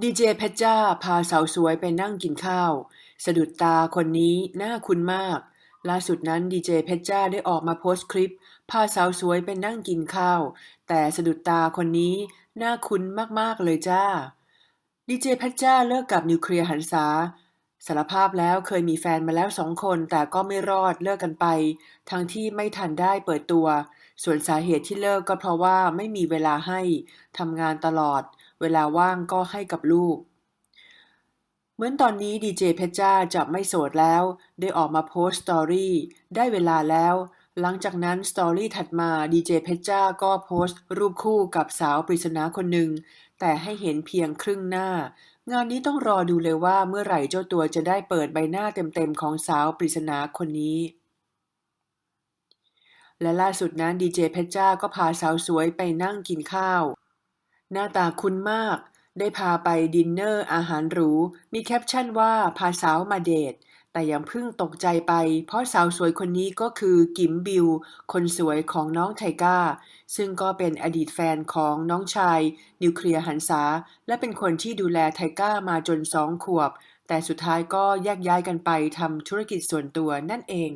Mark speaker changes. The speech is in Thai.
Speaker 1: ดีเจเพชจ้าพาสาวสวยไปนั่งกินข้าว สะดุดตาคนนี้น่าคุ้นมาก ล่าสุดนั้นดีเจเพชจ้าได้ออกมาโพสต์คลิป พาสาวสวยไปนั่งกินข้าว แต่สะดุดตาคนนี้น่าคุ้นมากๆเลยจ้าดีเจเพชจ้าเลิกกับนิวเคลียร์หันษา สารภาพแล้วเคยมีแฟนมาแล้วสองคน แต่ก็ไม่รอดเลิกกันไป ทั้งที่ไม่ทันได้เปิดตัว ส่วนสาเหตุที่เลิกก็เพราะว่าไม่มีเวลาให้ทำงานตลอด เวลาว่างก็ให้กับลูก เหมือนตอนนี้ดีเจเพชจ้าจะไม่โสดแล้ว ได้ออกมาโพสต์สตอรี่ได้เวลาแล้ว หลังจากนั้นสตอรี่ถัดมาดีเจเพชรจ้าก็โพสต์ รูปคู่กับสาวปริศนาคนหนึ่ง แต่ให้เห็นเพียงครึ่งหน้า งานนี้ต้องรอดูเลยว่าเมื่อไหร่เจ้าตัวจะได้เปิดใบหน้าเต็มๆของสาวปริศนาคนนี้ และล่าสุดนั้นดีเจเพชรจ้าก็พาสาวสวยไปนั่งกินข้าว หน้าตาคุ้นมาก ได้พาไปดินเนอร์อาหารหรู มีแคปชั่นว่าพาสาวมาเดท แต่ยังเพิ่งตกใจไป เพราะสาวสวยคนนี้ก็คือกิมบิว คนสวยของน้องไทก้า ซึ่งก็เป็นอดีตแฟนของน้องชาย นิวเคลียร์หันษา และเป็นคนที่ดูแลไทก้ามาจนสองขวบ แต่สุดท้ายก็แยกย้ายกันไปทำธุรกิจส่วนตัวนั่นเอง